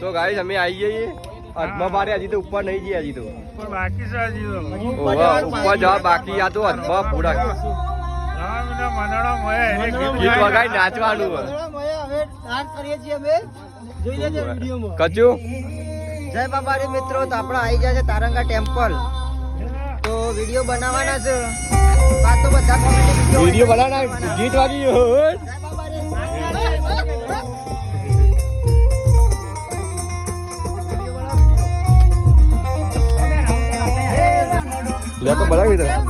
તો ગાઈસ અમે આવી જઈએ અધમાં બારે હજી તો ઉપર નહીં જઈએ હજી તો. બાકી છે હજી તો. ઉપર જવા બાકી આ તો અધમાં પૂરા. ગીત વગાઈ નાચવાનું હોય. હવે ડાન્સ કરીએ છીએ અમે. જોઈ લેજો વિડીયોમાં. કચું જય બાબારી મિત્રો તો આપણે આવી ગયા છે તારંગા ટેમ્પલ. તો વીડિયો બનાવવાના છે. તો બધા વીડિયો બનાવના ગીત વાગી Ya, kembali lagi.